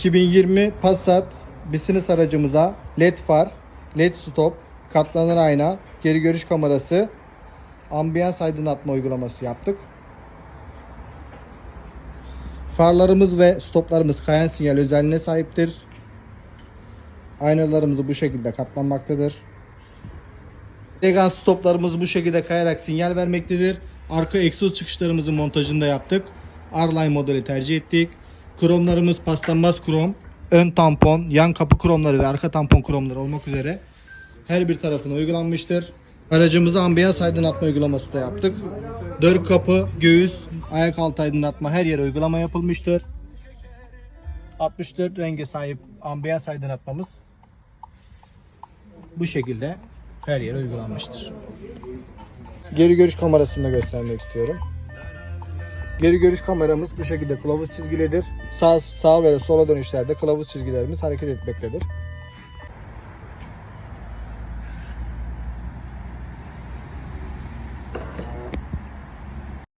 2020 Passat business aracımıza led far, led stop, katlanır ayna, geri görüş kamerası, ambiyans aydınlatma uygulaması yaptık. Farlarımız ve stoplarımız kayan sinyal özelliğine sahiptir. Aynalarımız bu şekilde katlanmaktadır. Elegans stoplarımız bu şekilde kayarak sinyal vermektedir. Arka egzoz çıkışlarımızın montajını da yaptık. R-Line modeli tercih ettik. Kromlarımız paslanmaz krom. Ön tampon, yan kapı kromları ve arka tampon kromları olmak üzere her bir tarafına uygulanmıştır. Aracımıza ambiyans aydınlatma uygulaması da yaptık. Dört kapı, göğüs, ayak altı aydınlatma her yere uygulama yapılmıştır. 64 renge sahip ambiyans aydınlatmamız bu şekilde her yere uygulanmıştır. Geri görüş kamerasını da göstermek istiyorum. Geri görüş kameramız bu şekilde kılavuz çizgilidir. Sağ, sağ ve sola dönüşlerde kılavuz çizgilerimiz hareket etmektedir.